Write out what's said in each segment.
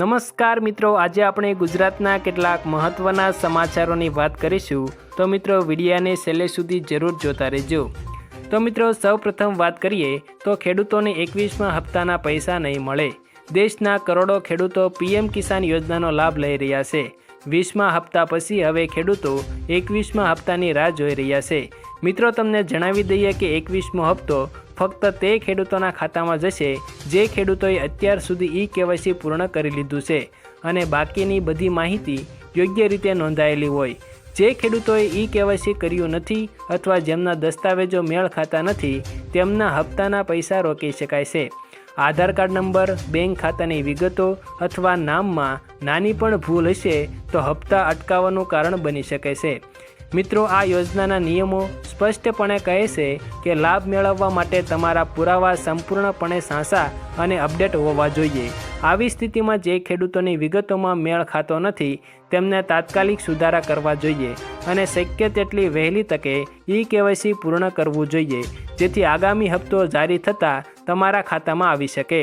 નમસ્કાર મિત્રો, આજે આપણે ગુજરાતના કેટલાક મહત્ત્વના સમાચારોની વાત કરીશું. તો મિત્રો, વિડીયાને છેલ્લે સુધી જરૂર જોતા રહેજો. તો મિત્રો, સૌપ્રથમ વાત કરીએ, તો ખેડૂતોને એકવીસમાં હપ્તાના પૈસા નહીં મળે. દેશના કરોડો ખેડૂતો પીએમ કિસાન યોજનાનો લાભ લઈ રહ્યા છે. વીસમાં હપ્તા પછી હવે ખેડૂતો એકવીસમાં હપ્તાની રાહ જોઈ રહ્યા છે. મિત્રો, તમને જણાવી દઈએ કે એકવીસમો હપ્તો ફક્ત તે ખેડૂતોના ખાતામાં જશે, જે ખેડૂતોએ અત્યાર સુધી ઈ કેવાયસી પૂર્ણ કરી લીધું છે અને બાકીની બધી માહિતી યોગ્ય રીતે નોંધાયેલી હોય. જે ખેડૂતોએ ઈ કેવાયસી કર્યું નથી અથવા જેમના દસ્તાવેજો મેળ ખાતા નથી, તેમના હપ્તાના પૈસા રોકી શકાય છે. આધાર કાર્ડ નંબર, બેંક ખાતાની વિગતો અથવા નામમાં નાની પણ ભૂલ હશે તો હપ્તા અટકાવવાનું કારણ બની શકે છે. મિત્રો, આ યોજનાના નિયમો સ્પષ્ટપણે કહે છે કે લાભ મેળવવા માટે તમારા પુરાવા સંપૂર્ણપણે સાંસા અને અપડેટ હોવા જોઈએ. આવી સ્થિતિમાં જે ખેડૂતોની વિગતોમાં મેળ ખાતો નથી, તેમને તાત્કાલિક સુધારા કરવા જોઈએ અને શક્ય તેટલી વહેલી તકે ઈ કેવાયસી પૂર્ણ કરવું જોઈએ, જેથી આગામી હપ્તો જારી થતાં તમારા ખાતામાં આવી શકે.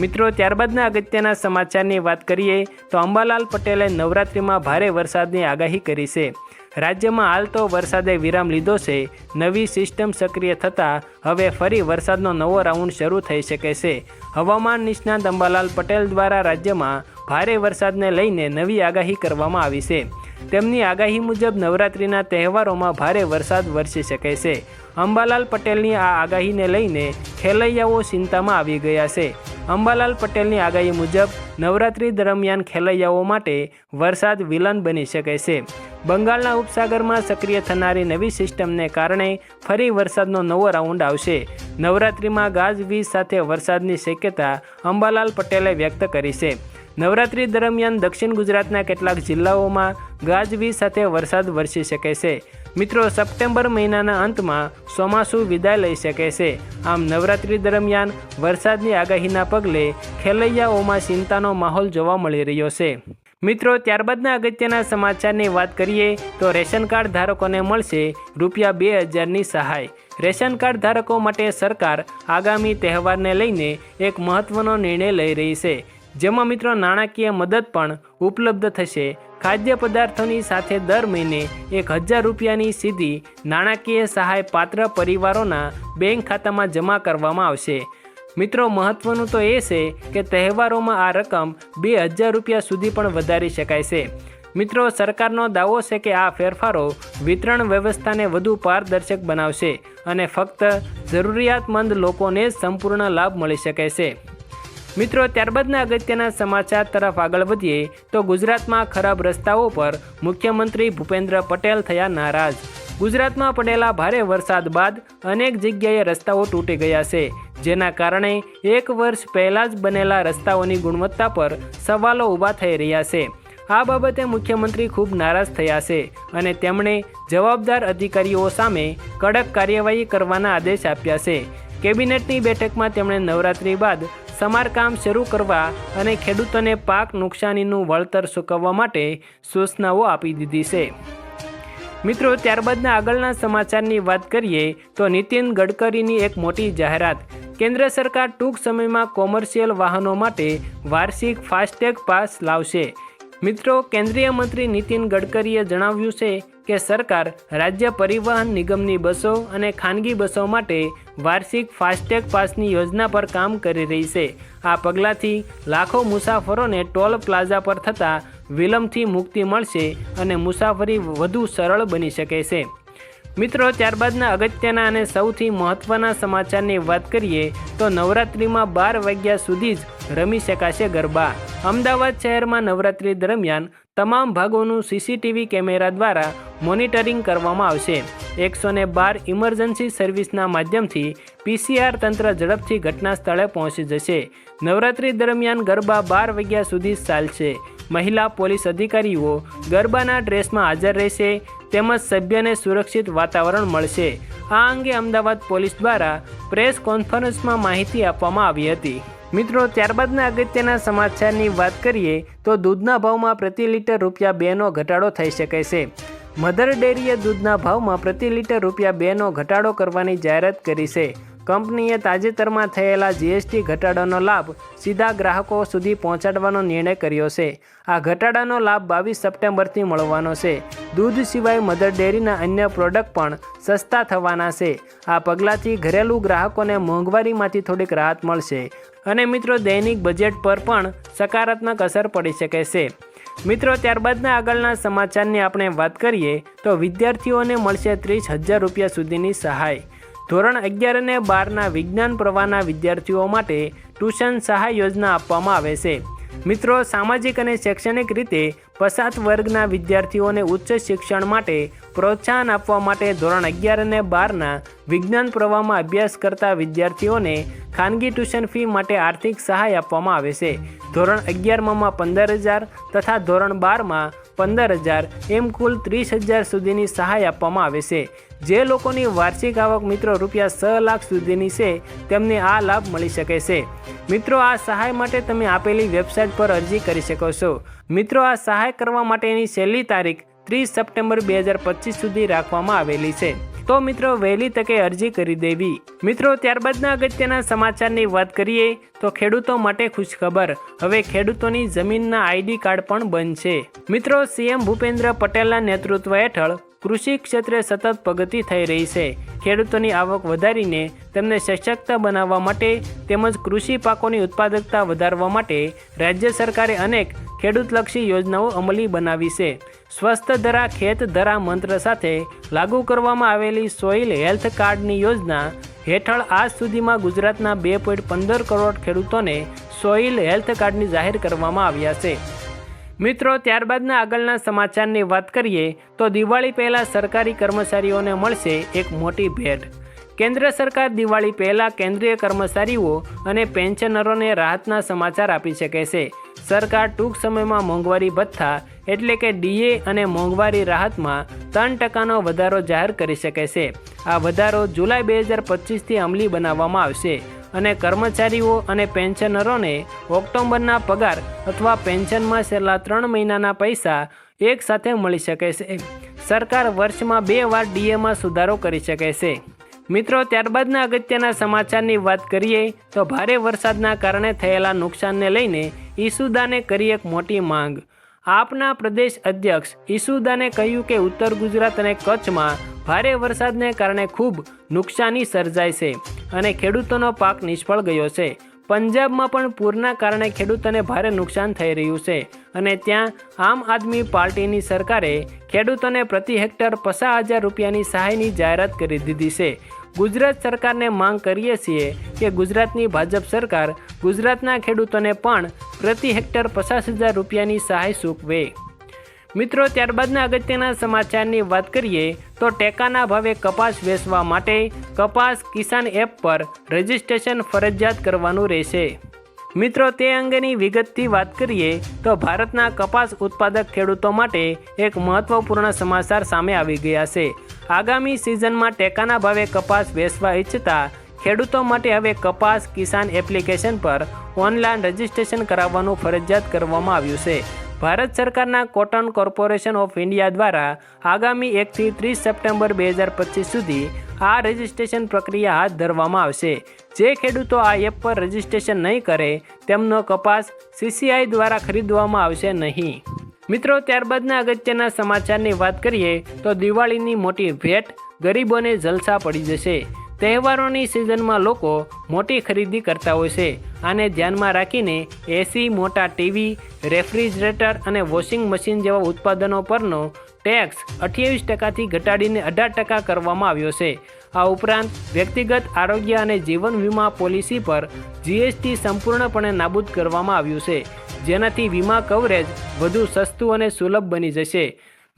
મિત્રો, ત્યારબાદના અગત્યના સમાચારની વાત કરીએ, તો અંબાલાલ પટેલે નવરાત્રિમાં ભારે વરસાદની આગાહી કરી છે. રાજ્યમાં હાલ તો વરસાદે વિરામ લીધો છે. નવી સિસ્ટમ સક્રિય થતાં હવે ફરી વરસાદનો નવો રાઉન્ડ શરૂ થઈ શકે છે. હવામાન નિષ્ણાત અંબાલાલ પટેલ દ્વારા રાજ્યમાં ભારે વરસાદને લઈને નવી આગાહી કરવામાં આવી છે. તેમની આગાહી મુજબ નવરાત્રિના તહેવારોમાં ભારે વરસાદ વરસી શકે છે. અંબાલાલ પટેલની આ આગાહીને લઈને ખેલૈયાઓ ચિંતામાં આવી ગયા છે. અંબાલાલ પટેલની આગાહી મુજબ નવરાત્રિ દરમિયાન ખેલૈયાઓ માટે વરસાદ વિલન બની શકે છે. બંગાળના ઉપસાગરમાં સક્રિય થનારી નવી સિસ્ટમને કારણે ફરી વરસાદનો નવો રાઉન્ડ આવશે. નવરાત્રિમાં ગાજવીજ સાથે વરસાદની શક્યતા અંબાલાલ પટેલે વ્યક્ત કરી છે. નવરાત્રિ દરમિયાન દક્ષિણ ગુજરાતના કેટલાક જિલ્લાઓમાં ગાજવીજ સાથે વરસાદ વરસી શકે છે. મિત્રો, સપ્ટેમ્બર મહિનાના અંતમાં ચોમાસું વિદાય લઈ શકે છે. આમ નવરાત્રિ દરમિયાન વરસાદની આગાહીના પગલે ખેલૈયાઓમાં ચિંતાનો માહોલ જોવા મળી રહ્યો છે. મિત્રો, ત્યારબાદના અગત્યના સમાચારની વાત કરીએ તો રેશન કાર્ડ ધારકોને મળશે રૂપિયા બે હજારની સહાય. રેશન કાર્ડ ધારકો માટે સરકાર આગામી તહેવારને લઈને એક મહત્વનો નિર્ણય લઈ રહી છે. જેમાં મિત્રો, નાણાકીય મદદ પણ ઉપલબ્ધ થશે. ખાદ્ય પદાર્થોની સાથે દર મહિને એક હજાર રૂપિયાની સીધી નાણાકીય સહાય પાત્ર પરિવારોના બેંક ખાતામાં જમા કરવામાં આવશે. મિત્રો, મહત્વનું તો એ છે કે તહેવારોમાં આ રકમ બે હજાર રૂપિયા સુધી પણ વધારી શકાય છે. મિત્રો, સરકારનો દાવો છે કે આ ફેરફારો વિતરણ વ્યવસ્થાને વધુ પારદર્શક બનાવશે અને ફક્ત જરૂરિયાતમંદ લોકોને જ સંપૂર્ણ લાભ મળી શકે છે. મિત્રો, ત્યારબાદના અગત્યના સમાચાર તરફ આગળ વધીએ તો ગુજરાતમાં ખરાબ રસ્તાઓ પર મુખ્યમંત્રી ભૂપેન્દ્ર પટેલ થયા નારાજ. ગુજરાતમાં પડેલા ભારે વરસાદ બાદ અનેક જગ્યાએ રસ્તાઓ તૂટી ગયા છે. જેના કારણે એક વર્ષ પહેલાં જ બનેલા રસ્તાઓની ગુણવત્તા પર સવાલો ઊભા થઈ રહ્યા છે. આ બાબતે મુખ્યમંત્રી ખૂબ નારાજ થયા છે અને તેમણે જવાબદાર અધિકારીઓ સામે કડક કાર્યવાહી કરવાના આદેશ આપ્યા છે. કેબિનેટની બેઠકમાં તેમણે નવરાત્રી બાદ સમારકામ શરૂ કરવા અને ખેડૂતોને પાક નુકસાનીનું વળતર ચૂકવવા માટે સૂચનાઓ આપી દીધી છે. મિત્રો, ત્યારબાદના આગળના સમાચારની વાત કરીએ તો નીતિન ગડકરીની એક મોટી જાહેરાત. કેન્દ્ર સરકાર ટૂંક સમયમાં કોમર્શિયલ વાહનો માટે વાર્ષિક ફાસ્ટેગ પાસ લાવશે. મિત્રો, કેન્દ્રીય મંત્રી નીતિન ગડકરીએ જણાવ્યું છે કે સરકાર રાજ્ય પરિવહન નિગમની બસો અને ખાનગી બસો માટે વાર્ષિક ફાસ્ટેગ પાસની યોજના પર કામ કરી રહી છે. આ પગલાંથી લાખો મુસાફરોને ટોલ પ્લાઝા પર થતા વિલંબથી મુક્તિ મળશે અને મુસાફરી વધુ સરળ બની શકે છે. મિત્રો, ત્યારબાદના અગત્યના અને સૌથી મહત્ત્વના સમાચારની વાત કરીએ, તો નવરાત્રિમાં બાર વાગ્યા સુધી જ રમી શકાશે ગરબા. અમદાવાદ શહેરમાં નવરાત્રિ દરમિયાન તમામ ભાગોનું સીસીટીવી કેમેરા દ્વારા મોનિટરિંગ કરવામાં આવશે. એકસો ને બાર ઇમરજન્સી સર્વિસના માધ્યમથી પીસીઆર તંત્ર ઝડપથી ઘટના સ્થળે પહોંચી જશે. નવરાત્રિ દરમિયાન ગરબા બાર વાગ્યા સુધી ચાલશે. મહિલા પોલીસ અધિકારીઓ ગરબાના ડ્રેસમાં હાજર રહેશે તેમજ સભ્યને સુરક્ષિત વાતાવરણ મળશે. આ અંગે અમદાવાદ પોલીસ દ્વારા પ્રેસ કોન્ફરન્સમાં માહિતી આપવામાં આવી હતી. મિત્રો, ત્યારબાદના અગત્યના સમાચારની વાત કરીએ તો દૂધના ભાવમાં પ્રતિ લીટર રૂપિયા બેનો ઘટાડો થઈ શકે છે. મધર ડેરીએ દૂધના ભાવમાં પ્રતિ લીટર રૂપિયા બેનો ઘટાડો કરવાની જાહેરાત કરી છે. કંપનીએ તાજેતરમાં થયેલા જીએસટી ઘટાડાનો લાભ સીધા ગ્રાહકો સુધી પહોંચાડવાનો નિર્ણય કર્યો છે. આ ઘટાડાનો લાભ બાવીસ સપ્ટેમ્બરથી મળવાનો છે. દૂધ સિવાય મધર ડેરીના અન્ય પ્રોડક્ટ પણ સસ્તા થવાના છે. આ પગલાંથી ઘરેલું ગ્રાહકોને મોંઘવારીમાંથી થોડીક રાહત મળશે અને મિત્રો દૈનિક બજેટ પર પણ સકારાત્મક અસર પડી શકે છે. મિત્રો, ત્યારબાદના આગળના સમાચારની આપણે વાત કરીએ તો વિદ્યાર્થીઓને મળશે ત્રીસ હજાર રૂપિયા સુધીની સહાય. ધોરણ અગિયાર અને બારના વિજ્ઞાન પ્રવાહના વિદ્યાર્થીઓ માટે ટ્યુશન સહાય યોજના આપવામાં આવે છે. મિત્રો, સામાજિક અને શૈક્ષણિક રીતે પસાત વર્ગના વિદ્યાર્થીઓને ઉચ્ચ શિક્ષણ માટે પ્રોત્સાહન આપવા માટે ધોરણ અગિયાર અને બારના વિજ્ઞાન પ્રવાહમાં અભ્યાસ કરતા વિદ્યાર્થીઓને ખાનગી ટ્યુશન ફી માટે આર્થિક સહાય આપવામાં આવે છે. ધોરણ અગિયારમાં પંદર હજાર તથા ધોરણ બારમાં પંદર હજાર એમ કુલ ત્રીસ હજાર સુધીની સહાય આપવામાં આવે છે. જે લોકોની વાર્ષિક આવક મિત્રો રૂપિયા છ લાખ સુધીની છે, તેમને આ લાભ મળી શકે છે. મિત્રો, આ સહાય માટે તમે આપેલી વેબસાઇટ પર અરજી કરી શકો છો. મિત્રો, આ સહાય કરવા માટેની છેલ્લી તારીખ ત્રીસ સપ્ટેમ્બર બે હજાર પચીસ સુધી રાખવામાં આવેલી છે. તો મિત્રો, વહેલી તકે અરજી કરી દેવી. મિત્રો, ત્યારબાદના અગત્યના સમાચારની વાત કરીએ, તો ખેડૂતો માટે ખુશખબર. હવે ખેડૂતોની જમીનના આઈડી કાર્ડ પણ બંધ છે. મિત્રો, સીએમ ભૂપેન્દ્ર પટેલના નેતૃત્વ હેઠળ કૃષિ ક્ષેત્રે સતત પ્રગતિ થઈ રહી છે. ખેડૂતોની આવક વધારીને તેમને સશક્ત બનાવવા માટે તેમજ કૃષિ પાકોની ઉત્પાદકતા વધારવા માટે રાજ્ય સરકારે અનેક ખેડૂતલક્ષી યોજનાઓ અમલી બનાવી છે. સ્વસ્થ ધરા ખેત ધરા મંત્ર સાથે લાગુ કરવામાં આવેલી સોઇલ હેલ્થ કાર્ડની યોજના હેઠળ આજ સુધીમાં ગુજરાતના બે પોઈન્ટ પંદર કરોડ ખેડૂતોને સોઇલ હેલ્થ કાર્ડની જાહેર કરવામાં આવ્યા છે. મિત્રો, ત્યારબાદના આગળના સમાચારની વાત કરીએ, તો દિવાળી પહેલાં સરકારી કર્મચારીઓને મળશે એક મોટી ભેટ. કેન્દ્ર સરકાર દિવાળી પહેલાં કેન્દ્રીય કર્મચારીઓ અને પેન્શનરોને રાહતના સમાચાર આપી શકે છે. સરકાર ટૂંક સમયમાં મોંઘવારી ભથ્થા, એટલે કે ડીએ અને મોંઘવારી રાહતમાં ત્રણ ટકાનો વધારો જાહેર કરી શકે છે. આ વધારો જુલાઈ બે હજાર પચીસથી અમલી બનાવવામાં આવશે. અને કર્મચારીઓ અને પેન્શનરોને ઓક્ટોબરના પગાર અથવા પેન્શનમાં છેલ્લા ત્રણ મહિનાના પૈસા એકસાથે મળી શકે છે. સરકાર વર્ષમાં બે વાર ડીએમાં સુધારો કરી શકે છે. મિત્રો, ત્યારબાદના અગત્યના સમાચારની વાત કરીએ તો ભારે વરસાદના કારણે થયેલા નુકસાનને લઈને ઈસુદાને કરી એક મોટી માંગ. આપના પ્રદેશ અધ્યક્ષ ઈસુદાને કહ્યું કે ઉત્તર ગુજરાત અને કચ્છમાં ભારે વરસાદને કારણે ખૂબ નુકસાની સર્જાય છે અને ખેડૂતોનો પાક નિષ્ફળ ગયો છે. પંજાબમાં પણ પૂરના કારણે ખેડૂતોને ભારે નુકસાન થઈ રહ્યું છે અને ત્યાં આમ આદમી પાર્ટીની સરકારે ખેડૂતોને પ્રતિ હેક્ટર પચાસ હજાર રૂપિયાની સહાયની જાહેરાત કરી દીધી છે. ગુજરાત સરકારને માંગ કરીએ છીએ કે ગુજરાતની ભાજપ સરકાર ગુજરાતના ખેડૂતોને પણ પ્રતિ હેક્ટર પચાસ હજાર રૂપિયાની સહાય ચૂકવે મિત્રો, ત્યારબાદના અગત્યના સમાચારની વાત કરીએ તો ટેકાના ભાવે કપાસ વેચવા માટે કપાસ કિસાન એપ પર રજિસ્ટ્રેશન ફરજિયાત કરવાનું રહેશે. મિત્રો, તે અંગેની વિગતથી વાત કરીએ તો ભારતના કપાસ ઉત્પાદક ખેડૂતો માટે એક મહત્વપૂર્ણ સમાચાર સામે આવી ગયા છે. આગામી સિઝનમાં ટેકાના ભાવે કપાસ વેચવા ઈચ્છતા ખેડૂતો માટે હવે કપાસ કિસાન એપ્લિકેશન પર ઓનલાઈન રજિસ્ટ્રેશન કરાવવાનું ફરજિયાત કરવામાં આવ્યું છે. ભારત સરકારના કોટન કોર્પોરેશન ઓફ ઇન્ડિયા દ્વારા આગામી એકથી ત્રીસ સપ્ટેમ્બર બે હજાર પચીસ સુધી આ રજિસ્ટ્રેશન પ્રક્રિયા હાથ ધરવામાં આવશે. જે ખેડૂતો આ એપ પર રજિસ્ટ્રેશન નહીં કરે, તેમનો કપાસ સીસીઆઈ દ્વારા ખરીદવામાં આવશે નહીં. મિત્રો, ત્યારબાદના અગત્યના સમાચારની વાત કરીએ, તો દિવાળીની મોટી ભેટ ગરીબોને જલસા પડી જશે. તહેવારોની સિઝનમાં લોકો મોટી ખરીદી કરતા હોય છે. આને ધ્યાનમાં રાખીને એસી, મોટા ટીવી, રેફ્રિજરેટર અને વોશિંગ મશીન જેવા ઉત્પાદનો પરનો ટેક્સ અઠ્યાવીસ ટકાથી ઘટાડીને અઢાર ટકા કરવામાં આવ્યો છે. આ ઉપરાંત વ્યક્તિગત આરોગ્ય અને જીવન વીમા પોલિસી પર જીએસટી સંપૂર્ણપણે નાબૂદ કરવામાં આવ્યું છે. જેનાથી વીમા કવરેજ વધુ સસ્તું અને સુલભ બની જશે.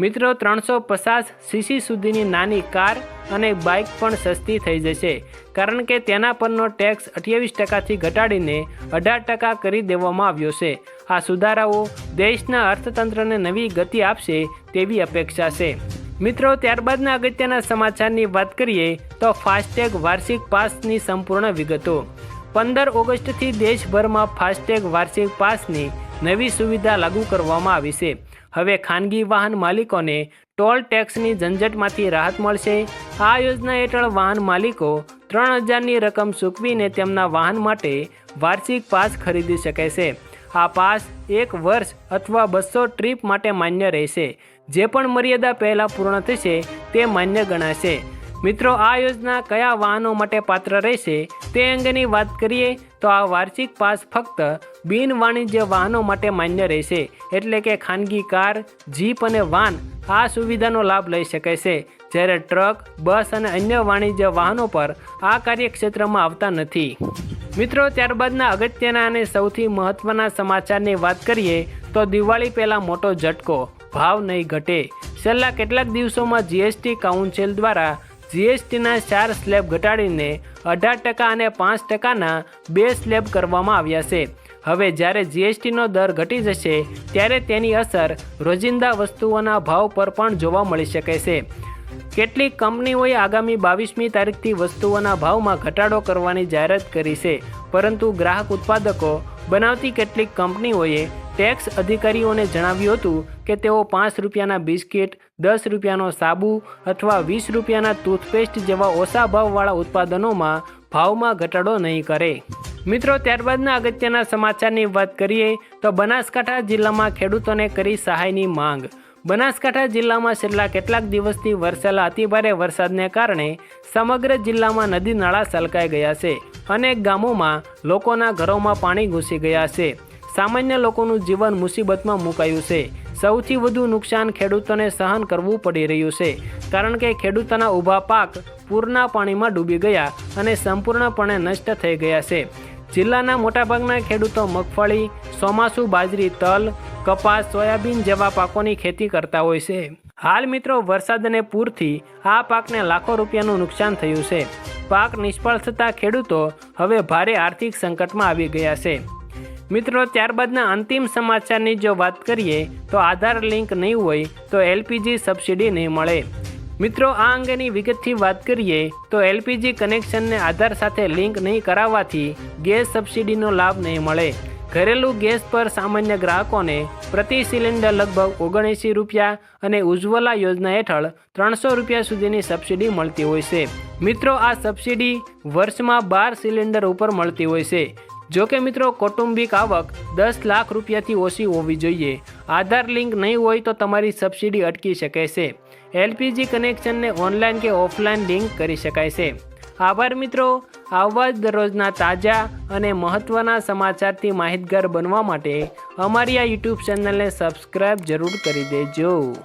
મિત્રો, ત્રણસો પચાસ સીસી સુધીની નાની કાર અને બાઇક પણ સસ્તી થઈ જશે, કારણ કે તેના પરનો ટેક્સ અઠ્યાવીસ ટકાથી ઘટાડીને અઢાર ટકા કરી દેવામાં આવ્યો છે. આ સુધારાઓ દેશના અર્થતંત્રને નવી ગતિ આપશે તેવી અપેક્ષા છે. મિત્રો, ત્યારબાદના અગત્યના સમાચારની વાત કરીએ તો ફાસ્ટેગ વાર્ષિક પાસની સંપૂર્ણ વિગતો. પંદર ઓગસ્ટથી દેશભરમાં ફાસ્ટેગ વાર્ષિક પાસની નવી સુવિધા લાગુ કરવામાં આવી છે. હવે ખાનગી વાહન માલિકોને ટોલ ટેક્સની ઝંઝટમાંથી રાહત મળશે. આ યોજના હેઠળ વાહન માલિકો ત્રણ હજારની રકમ ચૂકવીને તેમના વાહન માટે વાર્ષિક પાસ ખરીદી શકે છે. આ પાસ એક વર્ષ અથવા બસો ટ્રીપ માટે માન્ય રહેશે. જે પણ મર્યાદા પહેલાં પૂર્ણ થશે તે માન્ય ગણાશે. મિત્રો, આ યોજના કયા વાહનો માટે પાત્ર રહેશે? તે અંગેની વાત કરીએ તો આ વાર્ષિક પાસ ફક્ત બિન વાણિજ્ય વાહનો માટે માન્ય રહેશે. એટલે કે ખાનગી કાર, જીપ અને વાન આ સુવિધાનો લાભ લઈ શકે છે. જ્યારે ટ્રક, બસ અને અન્ય વાણિજ્ય વાહનો પર આ કાર્યક્ષેત્રમાં આવતા નથી. મિત્રો, ત્યારબાદના અગત્યના અને સૌથી મહત્વના સમાચારની વાત કરીએ તો દિવાળી પહેલાં મોટો ઝટકો, ભાવ નહીં ઘટે. છેલ્લા કેટલાક દિવસોમાં જીએસટી કાઉન્સિલ દ્વારા જીએસટીના ચાર સ્લેબ ઘટાડીને અઢાર ટકા અને પાંચ ટકાના બે સ્લેબ કરવામાં આવ્યા છે. હવે જ્યારે જીએસટીનો દર ઘટી જશે, ત્યારે તેની અસર રોજિંદા વસ્તુઓના ભાવ પર પણ જોવા મળી શકે છે. કેટલીક કંપનીઓએ આગામી બાવીસમી તારીખથી વસ્તુઓના ભાવમાં ઘટાડો કરવાની જાહેરાત કરી છે, પરંતુ ગ્રાહક ઉત્પાદકો બનાવતી કેટલીક કંપનીઓએ ટેક્સ અધિકારીઓને જણાવ્યું હતું કે તેઓ પાંચ રૂપિયાના બિસ્કિટ, દસ રૂપિયાનો સાબુ અથવા વીસ રૂપિયાના ટૂથપેસ્ટ જેવા ઓછા ભાવવાળા ઉત્પાદનોમાં ભાવમાં ઘટાડો નહીં કરે. મિત્રો, ત્યારબાદના અગત્યના સમાચારની વાત કરીએ તો બનાસકાંઠા જિલ્લામાં ખેડૂતોને કરી સહાયની માંગ. બનાસકાંઠા જિલ્લામાં છેલ્લા કેટલાક દિવસથી વરસેલા અતિભારે વરસાદને કારણે સમગ્ર જિલ્લામાં નદી નાળા સલકાઈ ગયા છે અનેક ગામોમાં લોકોના ઘરોમાં પાણી ઘૂસી ગયા છે. સામાન્ય લોકોનું જીવન મુસીબતમાં મુકાયું છે. સૌથી વધુ નુકસાન ખેડૂતોને સહન કરવું પડી રહ્યું છે. કારણ કે ખેડૂતોના ઊભા પાક પૂરના પાણીમાં ડૂબી ગયા અને સંપૂર્ણપણે નષ્ટ થઈ ગયા છે. જિલ્લાના મોટાભાગના ખેડૂતો મગફળી, ચોમાસુ, બાજરી, તલ, કપાસ, સોયાબીન જેવા પાકોની ખેતી કરતા હોય છે. હાલ મિત્રો વરસાદ અને પૂરથી આ પાકને લાખો રૂપિયાનું નુકસાન થયું છે. પાક નિષ્ફળ થતાં ખેડૂતો હવે ભારે આર્થિક સંકટમાં આવી ગયા છે. મિત્રો, ત્યારબાદના અંતિમ સમાચારની જો વાત કરીએ, તો આધાર લિંક નહીં હોય, તો એલપીજી સબસિડી નહીં મળે. મિત્રો, આ અંગેની વિગતથી વાત કરીએ, તો એલપીજી કનેક્શનને આધાર સાથે લિંક નહીં કરાવવાથી ગેસ સબસિડીનો લાભ નહીં મળે. ઘરેલું ગેસ પર સામાન્ય ગ્રાહકોને પ્રતિ સિલિન્ડર લગભગ ઓગણએંસી રૂપિયા અને ઉજ્જવલા યોજના હેઠળ ત્રણસો રૂપિયા સુધીની સબસિડી મળતી હોય છે. મિત્રો, આ સબસિડી વર્ષમાં બાર સિલિન્ડર ઉપર મળતી હોય છે. જો કે મિત્રો, કૌટુંબિક આવક દસ લાખ રૂપિયાથી ઓછી હોવી જોઈએ. આધાર લિંક નહીં હોય તો તમારી સબસિડી અટકી શકે છે. એલપીજી કનેક્શનને ઓનલાઈન કે ઓફલાઈન લિંક કરી શકાય છે. આભાર મિત્રો. આવા જ દરરોજના તાજા અને મહત્ત્વના સમાચારથી માહિતગાર બનવા માટે અમારી આ યુટ્યુબ ચેનલને સબસ્ક્રાઈબ જરૂર કરી દેજો.